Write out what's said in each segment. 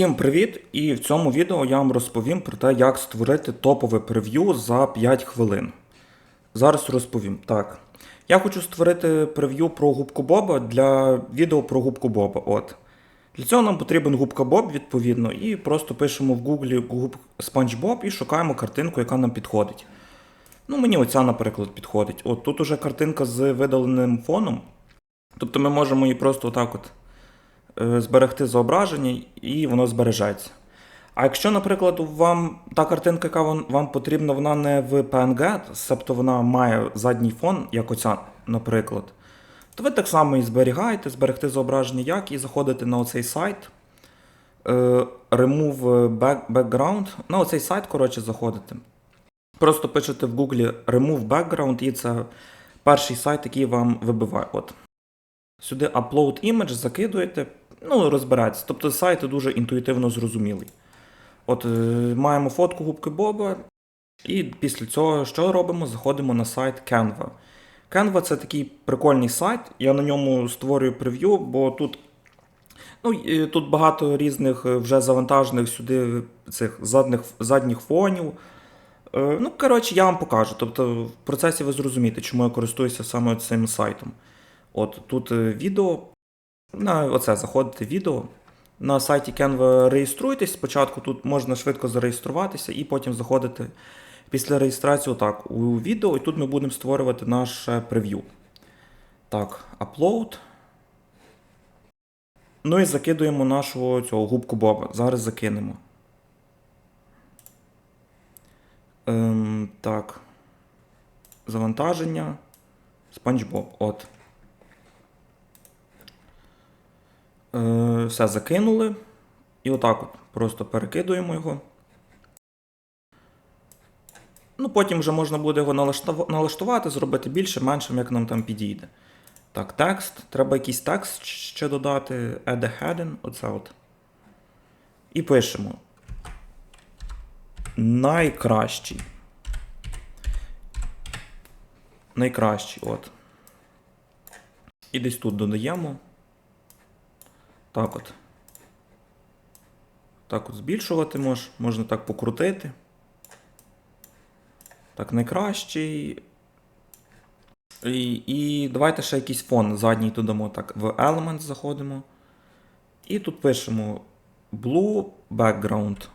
Всім привіт! І в цьому відео я вам розповім про те, як створити топове прев'ю за 5 хвилин. Зараз розповім. Так. Я хочу створити прев'ю про губку Боба для відео про губку Боба. От. Для цього нам потрібен губка Боб, відповідно, і просто пишемо в Google губ Спанч Боб і шукаємо картинку, яка нам підходить. Ну, мені оця, наприклад, підходить. От тут уже картинка з видаленим фоном. Тобто ми можемо її просто отак от зберегти зображення і воно збережеться. А якщо, наприклад, вам та картинка, яка вам, вам потрібна, вона не в PNG, тобто вона має задній фон, як оця, наприклад, то ви так само і зберігаєте, зберегти зображення як, і заходите на оцей сайт. е, Remove background. На оцей сайт, коротше, заходите. Просто пишете в Google Remove background, і це перший сайт, який вам вибиває. От. Сюди upload image закидуєте, ну, розбирається. Тобто сайт дуже інтуїтивно зрозумілий. От е, маємо фотку губки Боба, і після цього що робимо? Заходимо на сайт Canva. Canva це такий прикольний сайт. Я на ньому створюю прев'ю, бо тут, ну, тут багато різних е, вже завантажених сюди цих задніх, задніх фонів. Е, Ну, коротше, я вам покажу. Тобто, в процесі ви зрозумієте, чому я користуюся саме цим сайтом. От тут відео. На оце заходите відео. На сайті Canva реєструйтесь. Спочатку тут можна швидко зареєструватися і потім заходити після реєстрації отак у відео, і тут ми будемо створювати наше прев'ю. Так, upload. Ну і закидуємо нашу цього губку Боба. Зараз закинемо. Ем, так. Завантаження. Боб. От. Е, все закинули. І отак от просто перекидуємо його. Ну, потім вже можна буде його налаштувати, зробити більше, меншим, як нам там підійде. Так, текст. Треба якийсь текст ще додати. Add a heading, оце от. І пишемо. Найкращий. Найкращий, от. І десь тут додаємо. Так от. Так от збільшувати мож, можна так покрутити. Так, найкращий. І, і давайте ще якийсь фон задній додамо. Так, в Element заходимо. І тут пишемо Blue Background.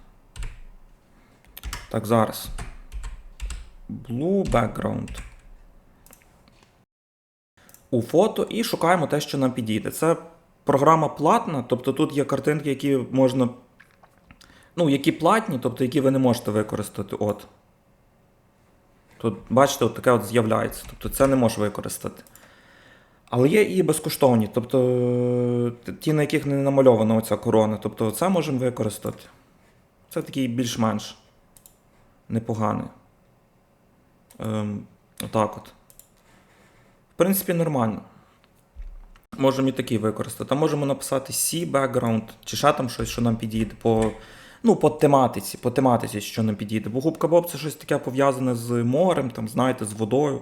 Так, зараз. Blue Background. У фото і шукаємо те, що нам підійде. Це програма платна, тобто тут є картинки, які можна. Ну, які платні, тобто які ви не можете використати. От. Тут, бачите, от таке от з'являється. Тобто це не можеш використати. Але є і безкоштовні, тобто е, ті, на яких не намальована оця корона. Тобто це можемо використати. Це такий більш-менш непоганий. Ем, отак от. В принципі, нормально. Можемо і такий використати. А можемо написати C background, чи ще там щось, що нам підійде по, ну, по тематиці, по тематиці, що нам підійде. Бо губка Боб це щось таке пов'язане з морем, там, знаєте, з водою.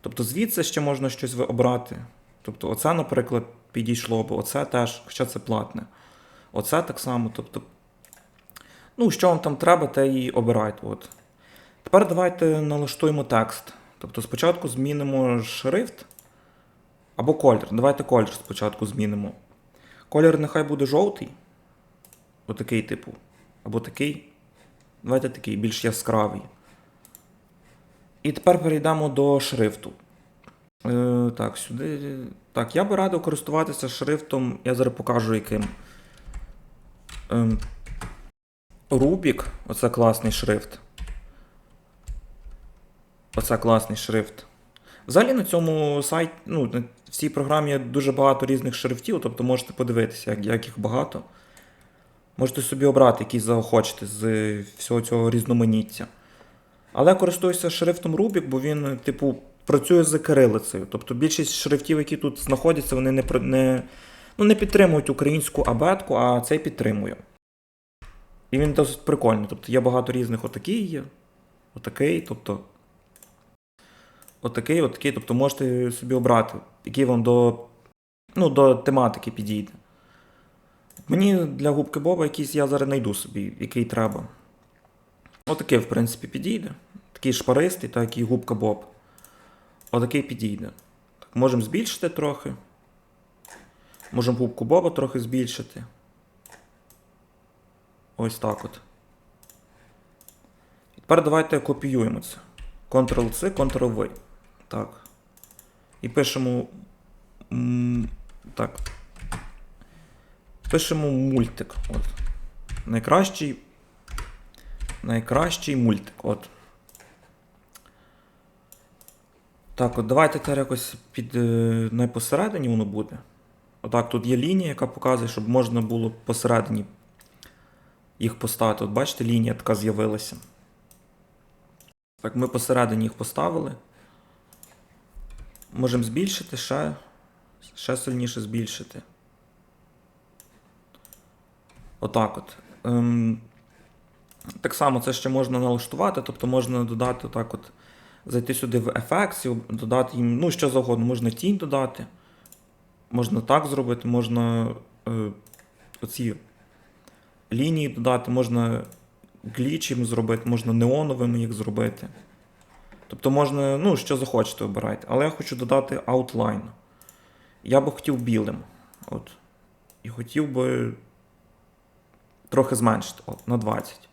Тобто звідси ще можна щось обрати. Тобто, оце, наприклад, підійшло б, оце теж, хоча це платне. Оце так само. Тобто, ну, що вам там треба, те і обирайте. От. Тепер давайте налаштуємо текст. Тобто спочатку змінимо шрифт або колір. Давайте колір спочатку змінимо. Колір нехай буде жовтий. Отакий, типу. Або такий. Давайте такий, більш яскравий. І тепер перейдемо до шрифту. Е, так, сюди. Так, я би радив користуватися шрифтом, я зараз покажу яким. Ем, Rubik, оце класний шрифт. Оце класний шрифт. Взагалі на цьому сайті, ну, в цій програмі є дуже багато різних шрифтів, тобто можете подивитися, як, їх багато. Можете собі обрати, який захочете з всього цього різноманіття. Але користуюся шрифтом Rubik, бо він, типу, працює з кирилицею. Тобто більшість шрифтів, які тут знаходяться, вони не, не, ну, не підтримують українську абетку, а цей підтримує. І він досить прикольний. Тобто є багато різних отакий є, отакий, тобто. Отакий, отакий. Тобто можете собі обрати, який вам до, ну, до тематики підійде. Мені для губки Боба якийсь я зараз знайду собі, який треба. Отакий, в принципі, підійде. Такий шпаристий, так і губка Боб. Отакий підійде. Так, можемо збільшити трохи. Можемо губку Боба трохи збільшити. Ось так от. І тепер давайте копіюємо це. Ctrl-C, Ctrl-V. Так. І пишемо. Так. Пишемо мультик. От. Найкращий. Найкращий мультик. От. Так, от давайте тепер якось під е, не посередині воно буде. Отак, тут є лінія, яка показує, щоб можна було посередині їх поставити. От бачите, лінія така з'явилася. Так, ми посередині їх поставили. Можемо збільшити ще, ще сильніше збільшити. Отак от. Ем, так само це ще можна налаштувати, тобто можна додати отак от, зайти сюди в ефекцію, додати їм, ну, що завгодно, можна тінь додати. Можна так зробити, можна е, оці лінії додати, можна гліч їм зробити, можна неоновими їх зробити. Тобто можна, ну, що захочете, обирайте. Але я хочу додати outline. Я би хотів білим. От. І хотів би трохи зменшити от, на 20.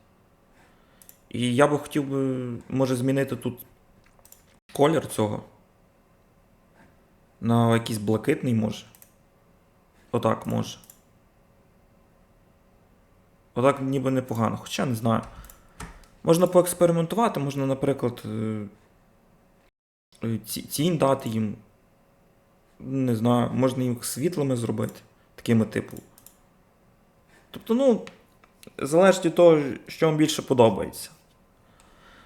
І я би хотів би, може, змінити тут колір цього. На якийсь блакитний може. Отак може. Отак ніби непогано, хоча не знаю. Можна поекспериментувати, можна, наприклад, е, тінь дати їм. Не знаю, можна їх світлими зробити, такими типу. Тобто, ну, залежить від того, що вам більше подобається.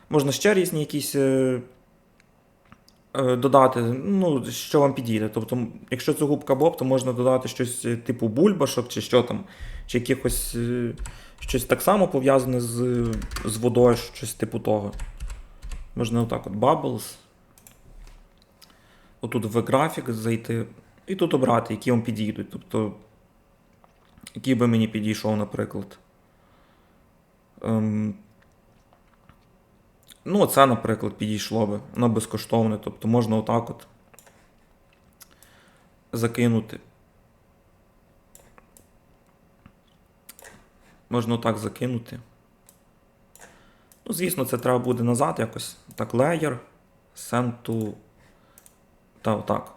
Можна ще різні якісь е, е, додати, ну, що вам підійде. Тобто, якщо це губка Боб, то можна додати щось е, типу бульбашок, чи що там, чи якихось е, щось так само пов'язане з, з водою, щось типу того. Можна отак от Bubbles. Отут в графік зайти. І тут обрати, які вам підійдуть. Тобто, який би мені підійшов, наприклад. Ем, ну, це, наприклад, підійшло би. Воно безкоштовне. Тобто можна отак от закинути. Можна отак закинути. Ну, звісно, це треба буде назад якось. Так, layer, send to. Та отак.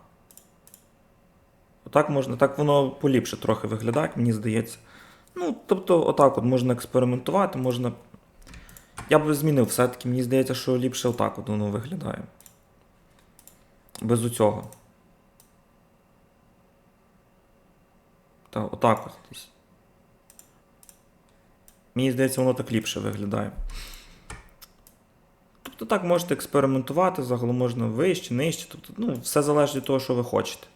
Отак можна, так воно поліпше трохи виглядає, мені здається. Ну, тобто, отак от можна експериментувати, можна. Я б змінив все-таки, мені здається, що ліпше отак от воно виглядає. Без оцього. Та, отак от. Мені здається, воно так ліпше виглядає. Тобто так можете експериментувати, загалом можна вище, нижче. Тобто, ну, все залежить від того, що ви хочете.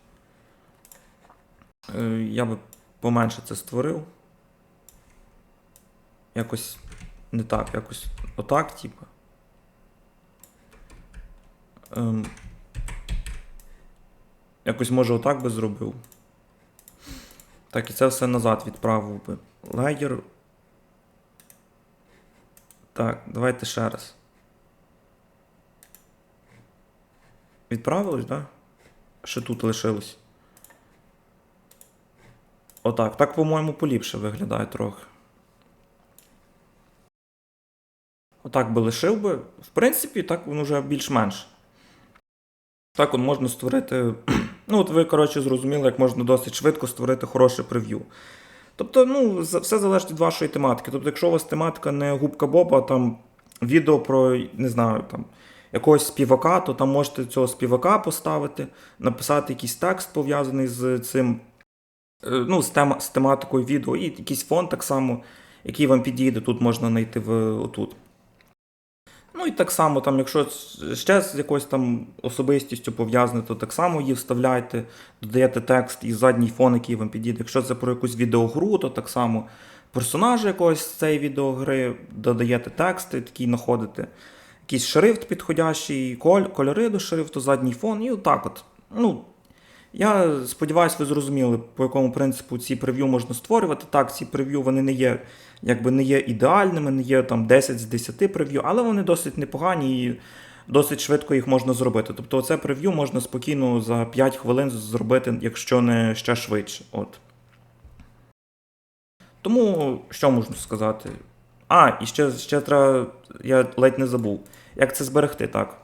Е, Я би поменше це створив. Якось не так, якось отак, типу. Ем, якось може отак би зробив. Так, і це все назад відправив би. Layer. Так, давайте ще раз. Відправилось, так? Да? Що тут лишилось? Отак. Так, по-моєму, поліпше виглядає трохи. Отак би лишив би. В принципі, так воно вже більш-менш. Так от можна створити. Ну, от ви, коротше, зрозуміли, як можна досить швидко створити хороше прев'ю. Тобто, ну, все залежить від вашої тематики. Тобто, якщо у вас тематика не губка Боба, там відео про, не знаю, там, якогось співака, то там можете цього співака поставити, написати якийсь текст пов'язаний з цим, е, ну, з, тема, з тематикою відео, і якийсь фон так само, який вам підійде, тут можна знайти в отут. Ну і так само, там, якщо ще з якоюсь там особистістю пов'язане, то так само її вставляйте, додаєте текст і задній фон, який вам підійде. Якщо це про якусь відеогру, то так само персонажа якогось з цієї відеогри, додаєте тексти, такі знаходите, якийсь шрифт підходящий, кольори до шрифту, задній фон, і отак от. Ну, Я сподіваюся, ви зрозуміли, по якому принципу ці прев'ю можна створювати. Так, ці прев'ю вони не є, якби не є ідеальними, не є там 10 з 10 прев'ю, але вони досить непогані і досить швидко їх можна зробити. Тобто, це прев'ю можна спокійно за 5 хвилин зробити, якщо не ще швидше. От. Тому що можна сказати? А, і ще, ще треба, я ледь не забув. Як це зберегти, так?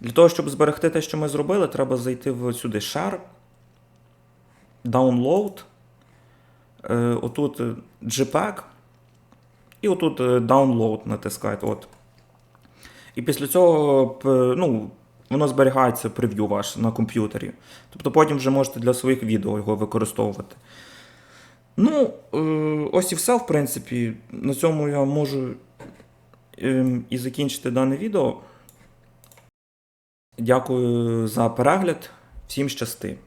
Для того, щоб зберегти те, що ми зробили, треба зайти в сюди Share, Download, е, отут е, JPEG, і отут е, Download натискаєте. От. І після цього ну, воно зберігається прев'ю ваше на комп'ютері. Тобто потім вже можете для своїх відео його використовувати. Ну, е, ось і все, в принципі. На цьому я можу ем, і закінчити дане відео. Дякую за перегляд. Всім щасти!